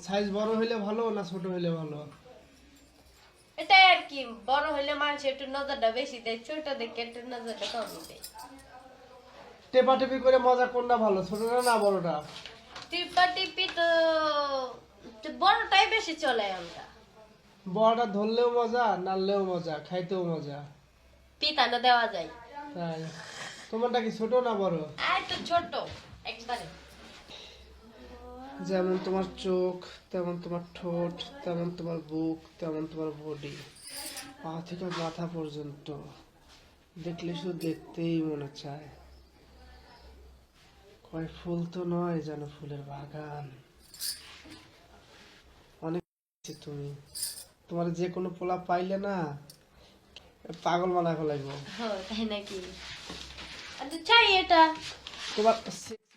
Size বড় হইলে ভালো না ছোট হইলে ভালো? এটা আর কি বড় হইলে মানুষ একটু নজরটা বেশি দেয় ছোট দেখে একটু নজরটা কম দেয়। টেপা টেপি করে মজা কোনটা ভালো ছোটটা না বড়টা? টিপা টিপি তো তো বড়টাই বেশি চলে আমরা। বড়টা ধরলেও মজা নাড়লেও মজা খাইতেও মজা। পিতানো দেওয়া যায়। তাই। তোমারটা কি ছোট না বড়? আর তো ছোট একবারে। যেমন তোমার চোখ তেমন তোমার ঠোঁট তেমন তোমার বুক তেমন তোমার বডি। পা থেকে মাথা পর্যন্ত। দেখলে শুধু দেখতেই মনে চায়। কয় ফুল তো নয় যেন ফুলের বাগান। অনেক তুমি। তোমার যে কোনো পোলা পাইলে না পাগল মানা ফেলাইব হ্যাঁ তাই নাকি? চাই এটা। তোমার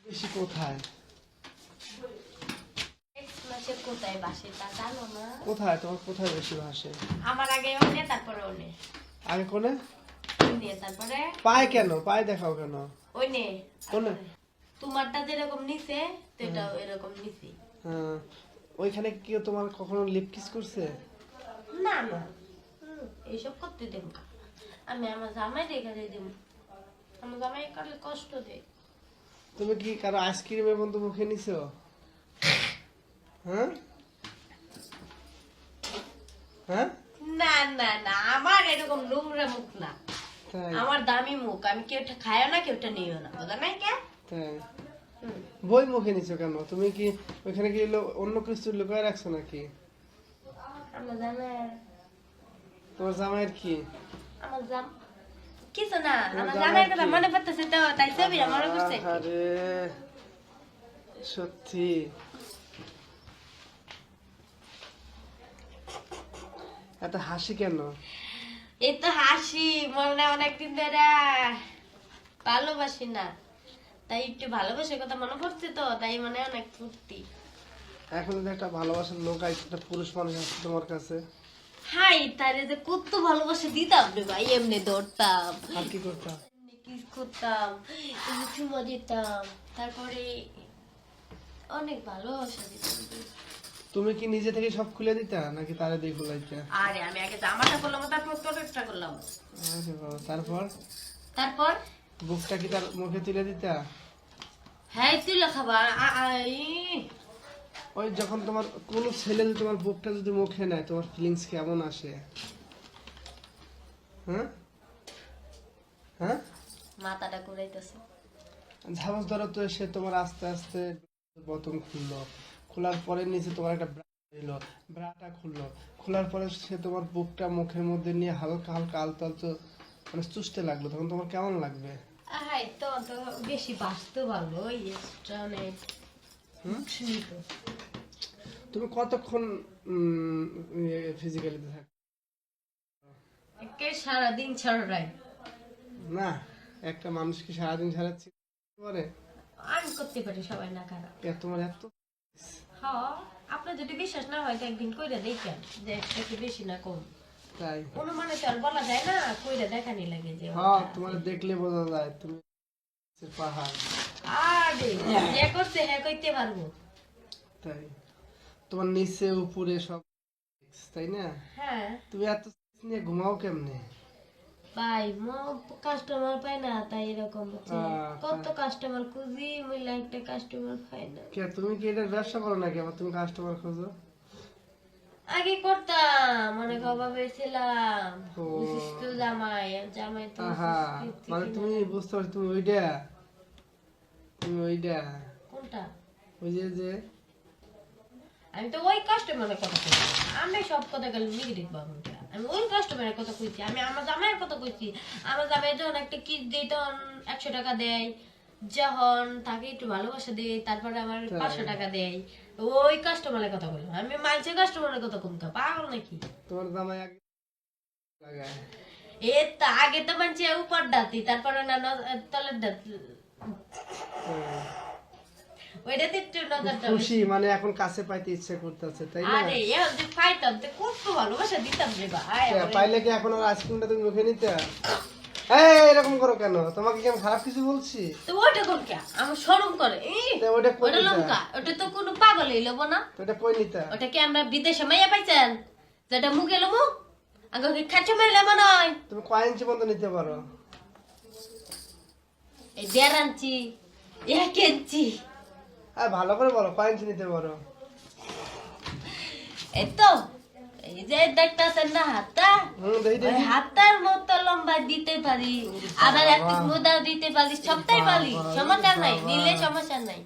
বেশি কোথায়? কোথায় বাসে? তা জানো না। কোথায়? তোমার কোথায় বেশি ভাসে আমার আগে ওনে তারপরে ওনে। আগে কোনে? ওই নিয়ে তারপরে? পায় কেন? পায় দেখাও কেন? ওই নে কোনে? তোমারটা যেরকম নিছে তো এটাও এরকম নিছি হ্যাঁ। ওইখানে কি তোমার কখনো লিপ কিস করছে? না না। এইসব করতে দেব আমি আমার জামাই দিয়ে দেব। আমার জামাই করলে কষ্ট দেয়। তুমি কি কারও আইসক্রিমের বন্ধু মুখে নিছো? হ্যাঁ? হ্যাঁ? না না না আমার এরকম নোংরা মুখ না। আমার দামি মুখ আমি কেউটা খায়ও না কেউটা নিও না। বোঝা নাই কে? বই মুখে নিছো কেন? তুমি কি ওইখানে কি অন্য কিছু লুকায় রাখছো নাকি? আমার তোমার জামাইয়ের কি? আমার জাম কিছু না আমার জামাইয়ের কথা কি? মনে পড়তেছে তো তাই ছবি মনে করছে আরে সত্যি। এত হাসি কেন? এই তো হাসি মনে অনেকদিন ধরে ভালোবাসি না। তাই একটু ভালোবাসার কথা মনে পড়ছে তো তাই মানে অনেক ফুর্তি। এখন যদি একটা ভালোবাসার লোক আছে একটা পুরুষ মানুষ আছে তোমার কাছে? হাই তারে যে কত ভালোবাসা দিতাম রে ভাই এমনি দৌড়তাম আর কি করতাম? এমনি কিস করতাম চুমা দিতাম তারপরে অনেক ভালোবাসা দিতাম। তুমি কি নিজে থেকে সব খুলে দিতা নাকি তারে দিয়ে খুলাইতা? আরে আমি আগে জামাটা করলাম তারপর তোরটা করলাম আরে বাবা তারপর? তারপর? বুকটা কি তার মুখে তুলে দিতা? হ্যাঁ তুই লেখাবা ওই যখন তোমার কোনো ছেলে যদি তোমার বুকটা যদি মুখে নেয় তোমার ফিলিংস কেমন আসে? হ্যাঁ? হ্যাঁ? মাথাটা ঘুরাইতেছে। ঝামস ধরো তো সে তোমার আস্তে আস্তে বতন খুললো। খোলার পরে নিচে তোমার একটা ব্রা এলো ব্রাটা খুললো। খোলার পরে সে তোমার বুকটা মুখের মধ্যে নিয়ে হালকা হালকা আলতো আলতো মানে চুষতে লাগল। তখন তোমার কেমন লাগবে? হাই তো তো বেশি বাঁচতে ওই অনেক তুমি কতক্ষণ ফিজিক্যালি থাক একে সারাদিন ছাড়াই না একটা মানুষ কি সারাদিন সারাচ্ছি পারে আমি করতে পারি সবাই না খারাপ। তোমার এত হ্যাঁ আপনার যদি বিশ্বাস না হয় তো একদিন কইরা দেখেন যে একটু বেশি না কম। তাই। অনুমানে তো আর বলা যায় না কইরা দেখানি লাগে যে হ্যাঁ তোমার দেখলে বোঝা যায় তুমি পাহাড়। আরে যে করছে হ্যাঁ কইতে পারব। তাই। তোমার নিচে উপরে সব তাই না? হ্যাঁ। তুমি এত নিয়ে ঘুমাও কেমনে? মো কাস্টমার পাই না তাই এরকম হচ্ছে। কত কাস্টমার খুঁজি মিলে একটা কাস্টমার পাই না। কে তুমি কি এটার ব্যবসা করো নাকি? আবার তুমি কাস্টমার খোঁজো। আগে করতাম অনেক অভাবে ছিলাম। বিশিষ্ট জামাই জামাই তো মানে তুমি বুঝতে পারছ তুমি ওইটা তুমি ওইটা কোনটা? ওই যে যে। আমি তো ওই কাস্টমারের কথা আমি সব কথা গেলে নেগেটিভ পাবো আমি কাস্টমারের কথা কইছি? আমি আমার জামাইয়ের কথা কইছি। আমার জামাই যখন একটা দেই তখন একশো টাকা দেয়। যখন তাকে একটু ভালোবাসা দেয় তারপরে আমার পাঁচশো টাকা দেয়। ওই কাস্টমারের কথা বললাম। আমি মাইছে কাস্টমারের কথা কমতাম পাগল নাকি? তোমার জামাই এ তা আগে তো মানছি উপর দাঁতি তারপরে না তলের দাঁত। ওইটাতে একটু নজরটা খুশি মানে এখন কাছে পাইতে ইচ্ছে করতেছে তাই না? আরে পাইতাম তো কত ভালোবাসা দিতাম রে ভাই পাইলে কি এখন আর আইসক্রিমটা তুমি মুখে নিতে? এই এরকম করো কেন? তোমাকে কি আমি খারাপ কিছু বলছি? তো ওইটা কোন কে? আমার শরম করে। ই, তো ওটা ওটা লঙ্কা। ওটা তো কোনো পাগলই লব না। এটা কই নিতা? ওটা কি আমরা বিদেশে মাইয়া পাইছেন? যেটা মুখে লমু আগে কি খাচ্ছে মাইলে হয় তুমি কয় ইঞ্চি পর্যন্ত নিতে পারো? এই দেড় আনছি এক ইঞ্চি। আর ভালো করে বলো কয়েন ইঞ্চি নিতে পারো এই তো এই যে দেখতেছেন না হাতটা? ওই হাতার মতো লম্বা দিতে পারি। আবার এক মোদাও দিতে পারি সবটাই পারি। সমস্যা নাই নিলে সমস্যা নাই।